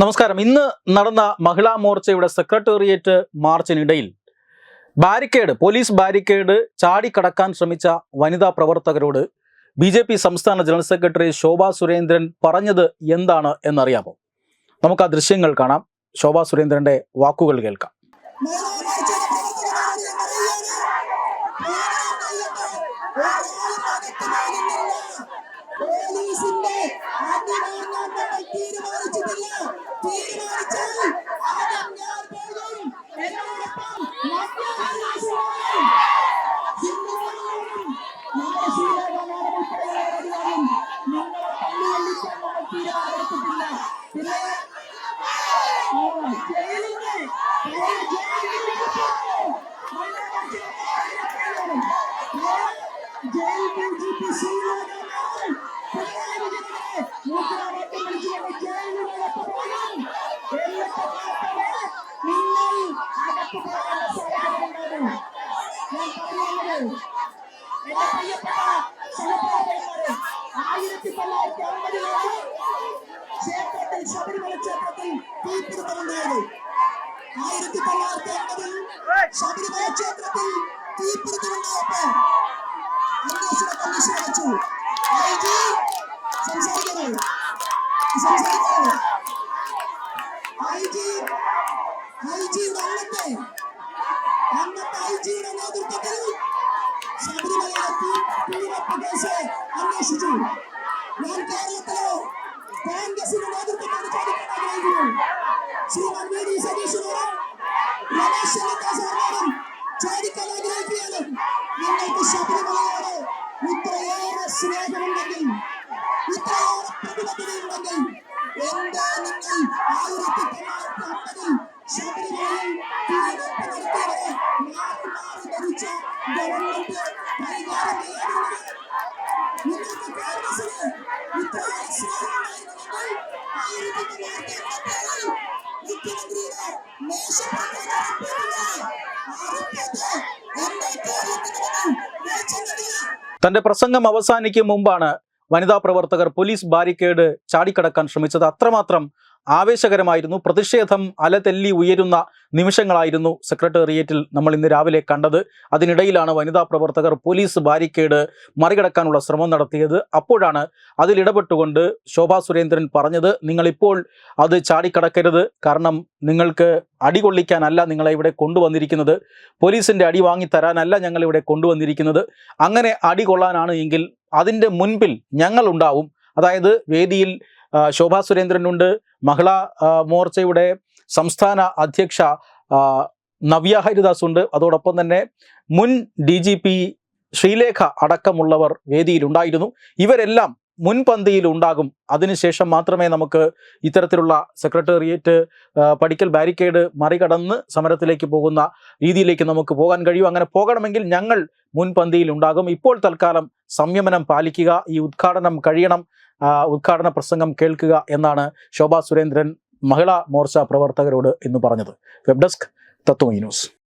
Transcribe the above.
നമസ്കാരം. ഇന്ന് നടന്ന മഹിളാ മോർച്ചയുടെ സെക്രട്ടേറിയറ്റ് മാർച്ചിനിടയിൽ ബാരിക്കേഡ് പോലീസ് ബാരിക്കേഡ് ചാടിക്കടക്കാൻ ശ്രമിച്ച വനിതാ പ്രവർത്തകരോട് ബി ജെ പി സംസ്ഥാന ജനറൽ സെക്രട്ടറി ശോഭാ സുരേന്ദ്രൻ പറഞ്ഞത് എന്താണ് എന്നറിയാമോ? നമുക്ക് ആ ദൃശ്യങ്ങൾ കാണാം. ശോഭാ സുരേന്ദ്രന്റെ വാക്കുകൾ കേൾക്കാം. അതിവാങ്ങാൻ നമ്മൾ തീരുമാനിച്ചിട്ടില്ല. തീരുമാനിച്ചാൽ ആദ്യം ഞാൻ പോകും എന്നോടൊപ്പം മറ്റു പോലീസുകാരും മുദ്രാവാക്യം വിളിച്ചുകൊണ്ട് ജയിലിനകത്ത് പോകും. എന്നിട്ട് മാത്രമേ. ഞാൻ പറയുന്നത് എന്റെ പ്രിയപ്പെട്ട സഹപ്രവർത്തകന്മാരെ ആയിരത്തി തൊള്ളായിരത്തി അമ്പതിലാണ് ക്ഷേത്രത്തിൽ ശബരിമല ക്ഷേത്രത്തിൽ തീപിടുത്തമുണ്ടായത് ആയിരത്തി തൊള്ളായിരത്തി അമ്പതിൽ ശബരിമല ക്ഷേത്രത്തിൽ തീപിടുത്തമുണ്ടായപ്പോ അന്വേഷണ കമ്മീഷൻ അയച്ചു ಐಜೀರ್ ಅನ್ನತ್ತೆ ಅನ್ನತ್ತ ಐಜೀರ್ ಅನ್ನೋದ್ರದಲ್ಲಿ ಶಬರಿಮಲೆ ಪೀಡಿತ ಪ್ರದೇಶ ಅನ್ವೇಷಿಸಿ ನಾನು ಕಾರ್ಯಕರ್ತರು ಕಾಂಗ್ರೆಸ್ಸಿನ ನೇತೃತ್ವದಲ್ಲಿ ಕಾರ್ಯಕ್ರಮ ಶ್ರೀಮಾನ್ ವಿ ಡಿ ಸತೀಶ್ തന്റെ പ്രസംഗം അവസാനിക്കും മുമ്പാണ് വനിതാ പ്രവർത്തകർ പോലീസ് ബാരിക്കേഡ് ചാടിക്കടക്കാൻ ശ്രമിച്ചത്. അത്രമാത്രം ആവേശകരമായിരുന്നു. പ്രതിഷേധം അലതെല്ലി ഉയരുന്ന നിമിഷങ്ങളായിരുന്നു സെക്രട്ടേറിയറ്റിൽ നമ്മൾ ഇന്ന് രാവിലെ കണ്ടത്. അതിനിടയിലാണ് വനിതാ പ്രവർത്തകർ പോലീസ് ബാരിക്കേഡ് മറികടക്കാനുള്ള ശ്രമം നടത്തിയത്. അപ്പോഴാണ് അതിലിടപെട്ടുകൊണ്ട് ശോഭാ സുരേന്ദ്രൻ പറഞ്ഞത് നിങ്ങളിപ്പോൾ അത് ചാടിക്കടക്കരുത്. കാരണം നിങ്ങൾക്ക് അടി കൊള്ളിക്കാനല്ല നിങ്ങളെ ഇവിടെ കൊണ്ടുവന്നിരിക്കുന്നത്. പോലീസിന്റെ അടി വാങ്ങി തരാനല്ല ഞങ്ങൾ ഇവിടെ കൊണ്ടുവന്നിരിക്കുന്നത്. അങ്ങനെ അടി കൊള്ളാനാണ് എങ്കിൽ അതിന്റെ മുൻപിൽ ഞങ്ങളുണ്ടാവും അതായത് വേദിയിൽ ശോഭാ സുരേന്ദ്രനുണ്ട്. മഹിളാ മോർച്ചയുടെ സംസ്ഥാന അധ്യക്ഷ നവ്യ ഹരിദാസ് ഉണ്ട് അതോടൊപ്പം തന്നെ മുൻ ഡി ജി പി ശ്രീലേഖ അടക്കമുള്ളവർ വേദിയിലുണ്ടായിരുന്നു. ഇവരെല്ലാം മുൻപന്തിയിൽ ഉണ്ടാകും. അതിനുശേഷം മാത്രമേ നമുക്ക് ഇത്തരത്തിലുള്ള സെക്രട്ടേറിയറ്റ് പഠിക്കൽ ബാരിക്കേഡ് മറികടന്ന് സമരത്തിലേക്ക് പോകുന്ന രീതിയിലേക്ക് നമുക്ക് പോകാൻ കഴിയൂ. അങ്ങനെ പോകണമെങ്കിൽ ഞങ്ങൾ മുൻപന്തിയിൽ ഉണ്ടാകും. ഇപ്പോൾ തൽക്കാലം സംയമനം പാലിക്കുക ഈ ഉദ്ഘാടനം കഴിയണം ഉദ്ഘാടന പ്രസംഗം കേൾക്കുക എന്നാണ് ശോഭാ സുരേന്ദ്രൻ മഹിളാ മോർച്ച പ്രവർത്തകരോട് ഇന്ന് പറഞ്ഞത്. Web desk Tatwamayi news.